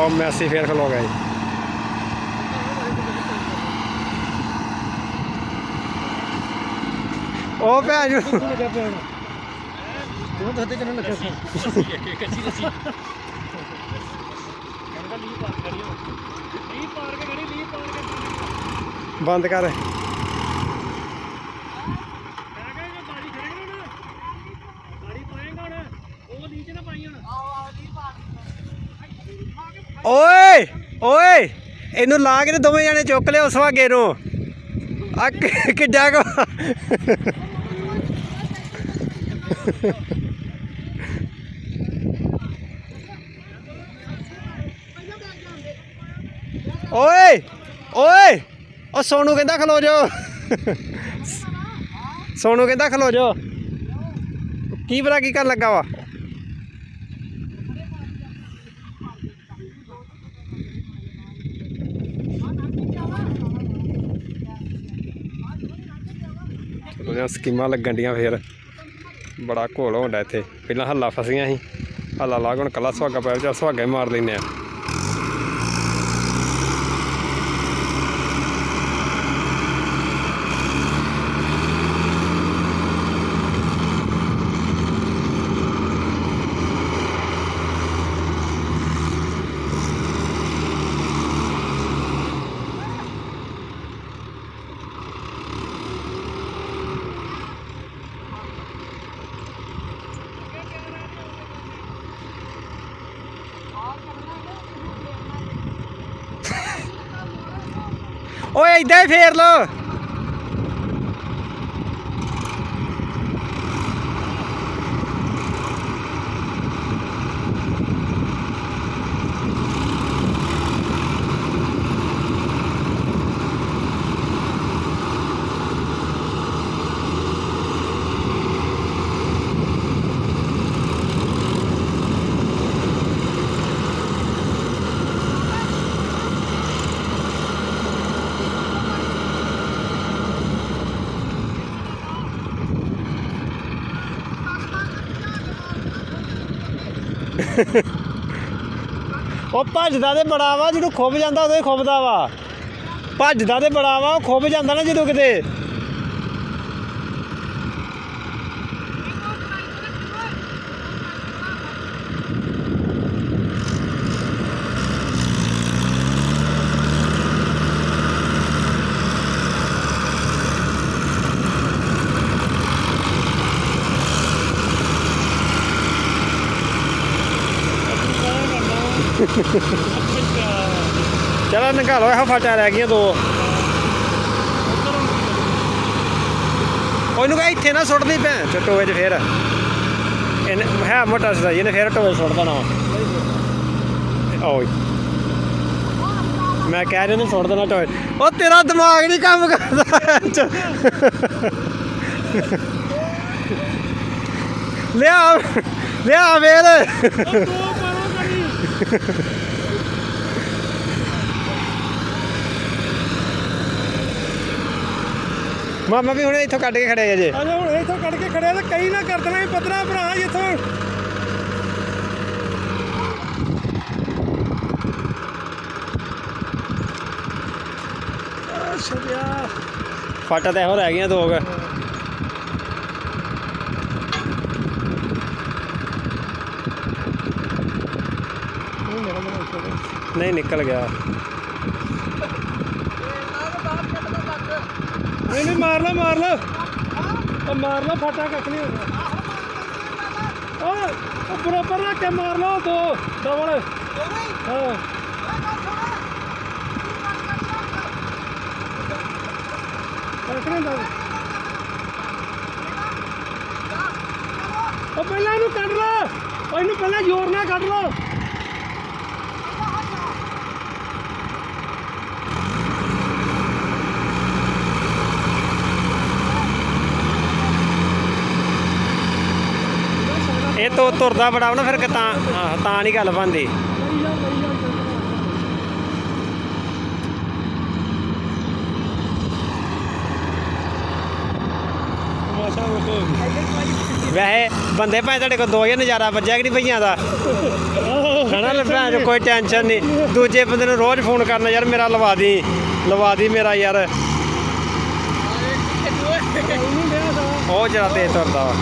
ਖਲੋ ਮੈਸੀ ਫੇਰ ਖਲੋ ਗਿਆ ਜੀ। ਉਹ ਭੈਣ ਜੀ ਲੱਗਾ ਪਿਆ ਹੁਣ ਤੂੰ ਲੱਗਾ ਸੀ ਕੱਚੀ ਕੱਚੀ ਕਹਿੰਦਾ ਲੀ ਪਾਰ ਕਰੀਓ ਲੀ ਪਾਰ ਕੇ ਗੜੀ ਲੀ ਪਾਰ ਕੇ ਬੰਦ ਕਰ ਮੈਂ ਕਹਿੰਦਾ ਜੇ ਬਾੜੀ ਖੜੇਗਾ ਨਾ ਬਾੜੀ ਪਾਏਗਾ ਹੁਣ ਉਹ ਲੀ ਚ ਨਾ ਪਾਈ ਹੁਣ ਓਏ ਓਏ, ਇਹਨੂੰ ਲਾ ਕੇ ਤੇ ਦੋਵੇਂ ਜਾਣੇ ਚੁੱਕ ਲਿਓ ਸੁਹਾਗੇ ਨੂੰ। ਆ ਕਿ- ਕਿੱਡਾ ਕੋ ਓਏ ਓਏ, ਉਹ ਸੋਨੂ ਕਹਿੰਦਾ ਖਲੋ ਜਾ ਸੋਨੂ ਕਹਿੰਦਾ ਖਲੋ ਜਾ ਕੀ ਪਤਾ ਕੀ ਕਰਨ ਲੱਗਾ ਵਾ। ਉਹਦੀਆਂ ਸਕੀਮਾਂ ਲੱਗਣ ਡੀਆਂ ਫੇਰ। ਬੜਾ ਘੋਲ ਹੁੰਦਾ ਇੱਥੇ। ਪਹਿਲਾਂ ਹੱਲਾ ਫਸੀਆਂ ਸੀ। ਹੱਲਾ ਲਾ ਕੇ ਹੁਣ ਕੱਲਾ ਸੁਹਾਗਾ ਪੈਰ ਚਾ ਸੁਹਾਗਾ ਹੀ ਮਾਰ ਲੈਨੇ ਆ। ਓਏ ਏਦਾਂ ਹੀ ਫੇਰ ਲੋ ਉਹ ਭੱਜਦਾ ਤੇ ਬੜਾ ਵਾ ਜਦੋਂ ਖੁੱਬ ਜਾਂਦਾ ਉਦੋਂ ਹੀ ਖੁੱਬਦਾ ਵਾ। ਭੱਜਦਾ ਤੇ ਬੜਾ ਵਾ, ਉਹ ਖੁੱਬ ਜਾਂਦਾ ਨਾ ਜਦੋਂ ਕਿਤੇ। ਚਲੋ ਨਿਕਾਲੋ, ਇਹੋ ਫਾਟਾ ਰਹਿ ਗਈਆਂ ਦੋ। ਉਹਨੂੰ ਕਹ ਇੱਥੇ ਨਾ ਸੁੱਟਦੀ ਭੈਣ ਚ 'ਚ ਫੇਰ। ਇਹਨੇ, ਹੈ ਮੋਟਾ ਸਦਾ ਇਹਨੇ ਫੇਰ ਟੋਏ 'ਚ ਸੁੱਟ ਓਏ। ਮੈਂ ਕਹਿ ਰਿਹਾ ਨੇ ਸੁੱਟ ਦੇਣਾ ਟੋਏ। ਉਹ ਤੇਰਾ ਦਿਮਾਗ ਨਹੀਂ ਕੰਮ ਕਰਦਾ ਲਿਆ ਲਿਆ ਵੇਲ। ਮਾਮਾ ਵੀ ਹੁਣੇ ਇੱਥੋਂ ਕੱਢ ਕੇ ਖੜੇ ਆ ਜੇ। ਅਜੇ ਹੁਣ ਇੱਥੋਂ ਕੱਢ ਕੇ ਖੜਿਆ ਤੇ ਕਈ ਨਾ ਕਰ ਦੇਣਾ ਪਤਰਾ ਭਰਾ ਇੱਥੋਂ। ਫਾਟਾ ਤਾਂ ਇਹੋ ਰਹਿ ਗਈਆਂ ਦੋ ਕੁ ਉਹ ਮੇਰਾ ਮਨ ਉੱਤੇ ਨਹੀਂ, ਨਿਕਲ ਗਿਆ। ਨਹੀਂ ਨਹੀਂ, ਮਾਰ ਲਾ ਮਾਰ ਲਾ। ਉਹ ਮਾਰ ਲਾ, ਫਾਟਾ ਕੱਖ ਨਹੀਂ ਹੋਣਾ ਉਹ ਬਰਾਬਰ ਰੱਖ ਕੇ ਮਾਰ ਲਾ ਉਹ ਦੋ, ਡਬਲ। ਹਾਂ। ਕੱਖ ਨਹੀਂ ਉਹ ਪਹਿਲਾਂ ਇਹਨੂੰ ਕੱਢ ਲਾ। ਉਹ ਇਹਨੂੰ ਪਹਿਲਾਂ ਜ਼ੋਰ ਨਾਲ ਕੱਢ ਲਾ। ਇਹ ਤੋਂ ਤੁਰਦਾ ਬੜਾ ਨਾ ਫਿਰ ਕਿ ਤਾਂ ਆਹ, ਤਾਂ ਨਹੀਂ ਗੱਲ ਬਣਦੀ। ਲਈ ਜਾ ਵੈਸੇ ਬੰਦੇ ਭਾਵੇਂ ਤੁਹਾਡੇ ਕੋਲ ਦੋ ਹਜ਼ਾਰ ਨਜ਼ਾਰਾ ਵੱਜਿਆ ਕਿ ਨਹੀਂ ਭਈਆਂ ਦਾ? ਹਨਾ ਲੈ ਭੈਣ ਚੋ ਕੋਈ ਟੈਨਸ਼ਨ ਨਹੀਂ। ਦੂਜੇ ਬੰਦੇ ਨੂੰ ਰੋਜ਼ ਫੋਨ ਕਰਨਾ ਯਾਰ ਮੇਰਾ ਲਵਾ ਦੀ ਲਵਾ ਦੀ ਮੇਰਾ ਯਾਰ। ਉਹਨੂੰ ਲਿਆ ਉਹ ਜਿਹੜਾ ਤੇਜ਼ ਤੁਰਦਾ ਵਾ।